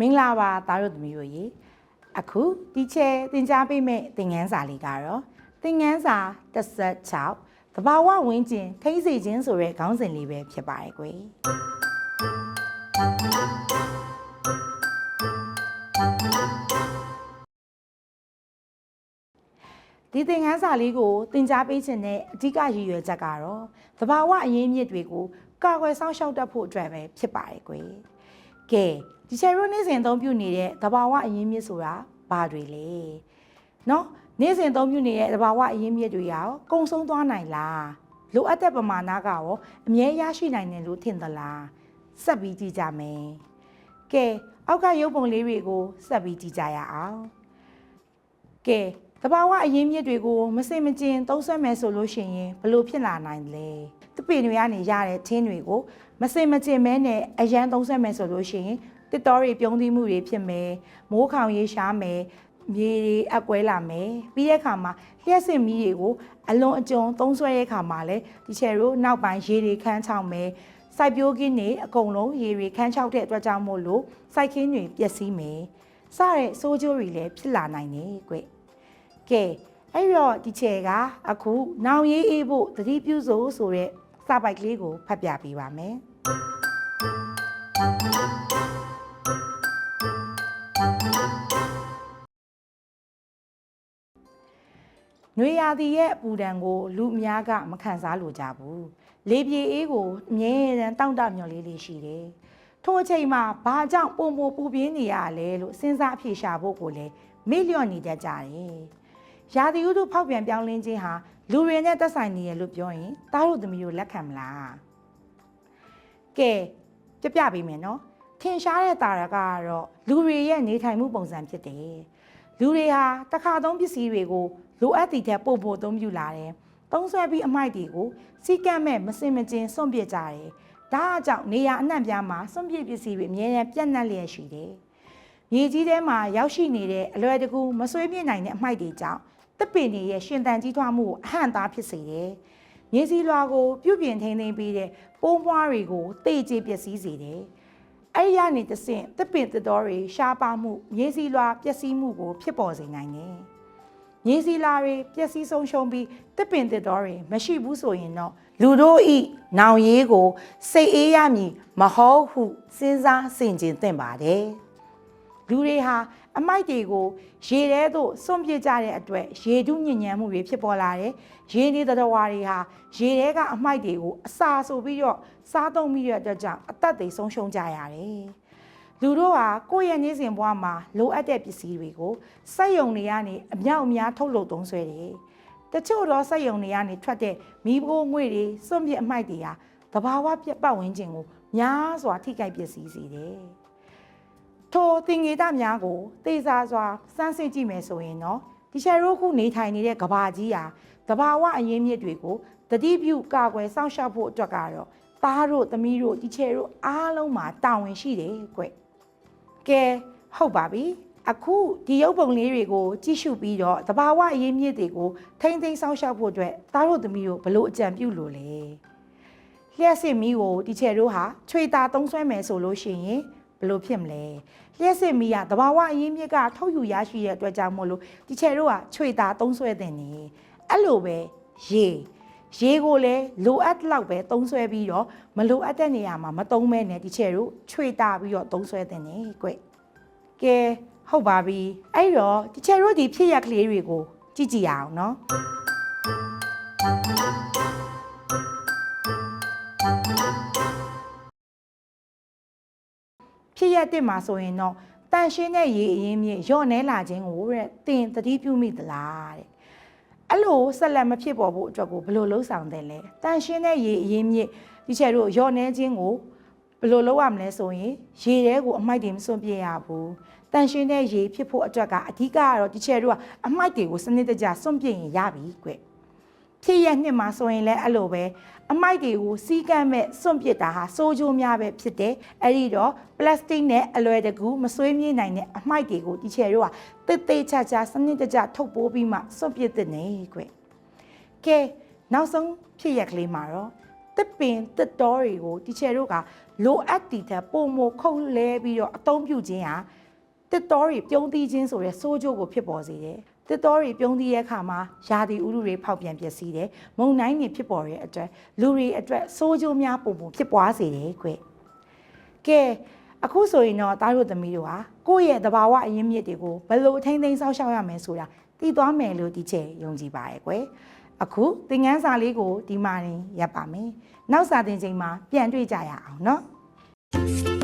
မင်္ဂလာပါသားတို့သမီးတို့ရေအခုဒီချဲသင်ကြားပေးမယ့်သင်ခန်းစာလေးကတော့သင်ခန်းစာ16သဘာဝဝင်းကျင်ထိမ့်စေခြင်းဆိုတဲ့ခေါင်းစဉ်လေးပဲဖြစ်ပါတယ်ကွယ်ဒီသင်ခန်းစာလေးကိုသင်ကြားပေးခြင်းနဲ့အဓိကရည်ရွယ်ချက်ကတော့သဘာဝအရင်းမြစ်တွေကိုကာကွယ်စောင့်ရှောက်တတ်ဖို့အတွက်ပဲဖြစ်ပါတယ်ကွယ်ကဲ ဒီချယ်ရိုနေ့စဉ်အသုံးပြုနေတဲ့သဘာဝအရင်းမြစ်ဆိုတာဘာတွေလဲနော်နေ့စဉ်အသုံးပြုနေတဲ့သဘာဝအရင်းမြစ်တွေရောကုံဆုံးသွားနိုင်လားလိုအပ်တဲ့ပမာဏကရောအမြဲရရှိနိုင်တယ်လို့ထင်သလားဆက်ပြီးကြည့်ကြမယ်ကဲအောက်ကရုပ်ပုံလေးတွေကိုဆက်ပြီးကြည့်ကြရအောင်ကဲတဘာဝအရင်းမြစ်တွေကိုမစိမ့်မကျင်သုံးဆွဲမယ်ဆိုလို့ရှိရင်ဘလို့ဖြစ်လာနိုင်လဲတပင်တွေကနေရတဲ့ထင်းတွေကိုမစိမ့်မကျင်မဲနဲ့အရန်သုံးဆွဲမယ်ဆိုလို့ရှိရင် တစ်တော်တွေပြုံးသီးမှုတွေဖြစ်မယ်မိုးခေါင်ရေးရှားမယ်မြေတွေအကွဲလာမယ်ပြီးတဲ့အခါမှာလျှက်စစ်မီးတွေကိုအလွန်အကျွံသုံးဆွဲတဲ့အခါမှာလည်းဒီချယ်တို့နောက်ပိုင်းရေတွေခန်းချောက်မယ်စိုက်ပျိုးခင်းတွေအကုန်လုံးရေတွေခန်းချောက်တဲ့အတွက်ကြောင့်မို့လို့စိုက်ခင်းတွေပျက်စီးမယ်စတဲ့စိုးကျိုးတွေလည်းဖြစ်လာနိုင်တယ်ကွကဲအဲ့တော့ဒီချယ်ကအခုနောင်ရေးအေးဖို့သတိပြုစို့ဆိုတဲ့စာပိုက်ကလေးကိုဖတ်ပြပေးပါမယ် နွေရာသီရဲ့အပူဒဏ်ကိုလူအများကမခံစားလိုကြဘူးလေပြေအေးကိုအမြဲတမ်းတောင့်တမျော်လေးလေးရှိတယ်ထိုအချိန်မှာဘာကြောင့်ပုံပုံပူပြင်းနေရလဲလို့စဉ်းစားအဖြေရှာဖို့ကိုလည်းမေ့လျော့နေတတ်ကြတယ်ရာသီဥတုဖောက်ပြန်ပြောင်းလဲခြင်းဟာလူတွေနဲ့သက်ဆိုင်နေရလို့ပြောရင်တားတို့သမီးတို့လက်ခံမလားကဲပြပြပေးမယ်နော်ထင်ရှားတဲ့တာရကကတော့လူတွေရဲ့နေထိုင်မှုပုံစံဖြစ်တယ် လူတွေဟာတစ်ခါသုံးပစ္စည်းတွေကိုလိုအပ်သည့်ထက်ပို့ဖို့အသုံးပြုလာတယ်။သုံးဆွဲပြီးအမိုက်တွေကိုစီကန့်မဲ့မစင်မကျင်စွန့်ပစ်ကြတယ်။ဒါအကြောင့်နေရအနှံ့ပြားမှာစွန့်ပစ်ပစ္စည်းတွေအများနဲ့ပြန့်နှံ့လျက်ရှိတယ်။မြေကြီးထဲမှာရောက်ရှိနေတဲ့အလွယ်တကူမဆွေးပြစ်နိုင်တဲ့အမိုက်တွေကြောင့်တပ်ပင်တွေရဲ့ရှင်တန်ကြီးထွားမှုကိုအဟန့်သားဖြစ်စေတယ်။မြေစီလွာကိုပြုပြင်ထိန်းသိမ်းပြီးတဲ့ပိုးမွားတွေကိုတေ့ကျေပျက်စီးစေတယ်။ အဲ့ဒီကနေတဆင့်တပ်ပင်သစ်တော်တွေရှားပါမှုမြေစီလွာပျက်စီးမှုကို ဖြစ်ပေါ်စေနိုင်တယ်။မြေစီလာတွေပျက်စီးဆုံးရှုံးပြီးတစ်ပင်တစ်တော်တွေမရှိဘူးဆိုရင်တော့လူတို့ဤနောင်ရေးကို စိတ်အေးရမည်မဟုတ်ဟုစဉ်းစားဆင်ခြင်သင့်ပါတယ် လူတွေဟာအမိုက်တွေကိုရေထဲသို့စွန့်ပစ်ကြတဲ့အတွက်ရေတုညဉ့်ညမ်းမှုတွေဖြစ်ပေါ်လာတယ်ရေနေသတ္တဝါတွေဟာရေထဲကအမိုက်တွေကိုအစာဆိုပြီးတော့စားသုံးပြီးတဲ့အတွက်ကြောင့်အသက်တွေဆုံးရှုံးကြရတယ်လူတို့ဟာကိုယ့်ရဲ့နေ့စဉ်ဘဝမှာလိုအပ်တဲ့ပစ္စည်းတွေကိုစက်ယုံတွေကနေအမြောက်အများထုတ်လုပ်သုံးစွဲတယ်။တချို့တော့စက်ယုံတွေကနေထွက်တဲ့မီးဖိုးငွေတွေစွန့်ပစ်အမိုက်တွေဟာသဘာဝပြတ်ပတ်ဝန်းကျင်ကိုများစွာထိခိုက်ပျက်စီးစေတယ်။ ထိုသင်္ကေတများကိုသေစာစွာစမ်းစစ်ကြည့်မယ်ဆိုရင်တော့ဒီချယ်ရိုးခုနေထိုင်နေတဲ့ကဘာကြီးဟာသဘာဝအရင်းမြစ်တွေကိုတတိပြုကာကွယ်စောင့်ရှောက်ဖို့အတွက်ကတော့သားတို့သမီးတို့ဒီချယ်တို့အားလုံးမှာတာဝန်ရှိတယ်ကွ။ကဲဟုတ်ပါပြီအခုဒီရုပ်ပုံလေးတွေကိုကြည့်ရှုပြီးတော့တဘာဝအရေးမြစ်တွေကိုထိမ့်သိမ်းစောင့်ရှောက်ဖို့အတွက်သားတို့သမီးတို့ဘလို့အကြံပြုလို့လဲလျှက်စစ်မီးကိုဒီချယ်တို့ဟာချွေတာသုံးဆွဲမယ်ဆိုလို့ရှိရင် ဘလို့ဖြစ်မလဲလျှက်စစ်မီးကတဘာဝအရေးမြစ်ကထုတ်ယူရရှိတဲ့အတွက်ကြောင့်မို့လို့ဒီချယ်တို့ကချွေတာသုံးဆွဲတဲ့နေအဲ့လိုပဲရေရေကိုလည်းလိုအပ်လောက်ပဲသုံးဆွဲပြီးတော့မလိုအပ်တဲ့နေရာမှာမသုံးမဲနဲ့ဒီချဲတို့ချွေတာပြီးတော့သုံးဆွဲတဲ့နေကွကဲဟုတ်ပါပြီအဲ့တော့ဒီချဲတို့ဒီဖြစ်ရကလေးတွေကိုကြည့်ကြည့်အောင်နော် ဖြစ်ရတဲ့မှာဆိုရင်တော့တန်ရှင်းတဲ့ရေအရင်းမြစ်ရော့နဲလာခြင်းကိုတဲ့တင်သတိပြုမိသလားတဲ့အဲ့လိုဆက်လက်မဖြစ်ပေါ်ဖို့အတွက်ကိုဘယ်လိုလှုံ့ဆော်တယ်လဲတန်ရှင်းတဲ့ရေအရင်းမြစ်ဒီချက်တို့ရော့နေခြင်းကိုဘယ်လိုလုပ်ရမလဲဆိုရင်ရေထဲကိုအမိုက်တွေမစွန့်ပြရဘူးတန်ရှင်းတဲ့ရေဖြစ်ဖို့အတွက်ကအဓိကကတော့ဒီချက်တို့ကအမိုက်တွေကိုစနစ်တကျစွန့်ပြရင်ရပြီကွ ဖြစ်ရနှစ်မှာဆိုရင်လည်းအဲ့လိုပဲအမိုက်တွေကိုစီးကမ်းမဲ့စွန့်ပစ်တာဟာစိုးကျိုးများပဲဖြစ်တယ်အဲ့ဒီတော့ပလတ်စတစ်နဲ့အလွယ်တကူမဆွေးမြေ့နိုင်တဲ့အမိုက်တွေကိုဒီချယ်တို့ကတိတ်တိတ်ချာချာစနစ်တကျထုတ်ပိုးပြီးမှစွန့်ပစ်တဲ့နေကွကဲနောက်ဆုံးဖြစ်ရကလေးမှာတော့တစ်ပင်တစ်တော်တွေကိုတီချယ်တို့ကလိုအပ်တည်တဲ့ပုံမခုတ်လဲပြီးတော့အသုံးပြုခြင်းဟာတစ်တော်တွေပြုံးသီးခြင်းဆိုတဲ့စိုးကျိုးကိုဖြစ်ပေါ်စေတယ် တစ်တော်တွေပြုံးသီးရဲ့အခါမှာယာတီဥရုတွေဖောက်ပြန်ပျက်စီးတယ်မုံတိုင်းတွေဖြစ်ပေါ်တဲ့အတွက်လူတွေအတွက်စိုးကျိုးများပုံပုံဖြစ်ပွားစေတယ်ကွကဲအခုဆိုရင်တော့တားတို့သမီးတို့ဟာကိုယ့်ရဲ့သဘာဝအရင်းမြစ်တွေကိုဘယ်လိုထိမ့်သိမ်းစောင့်ရှောက်ရမယ်ဆိုတာသိသွားမယ်လို့ဒီချက်ယုံကြည်ပါရဲ့ကွယ်အခုသင်ခန်းစာလေးကိုဒီမှာနေရပ်ပါမယ်နောက်စာသင်ချိန်မှာပြန်တွေ့ကြရအောင်နော်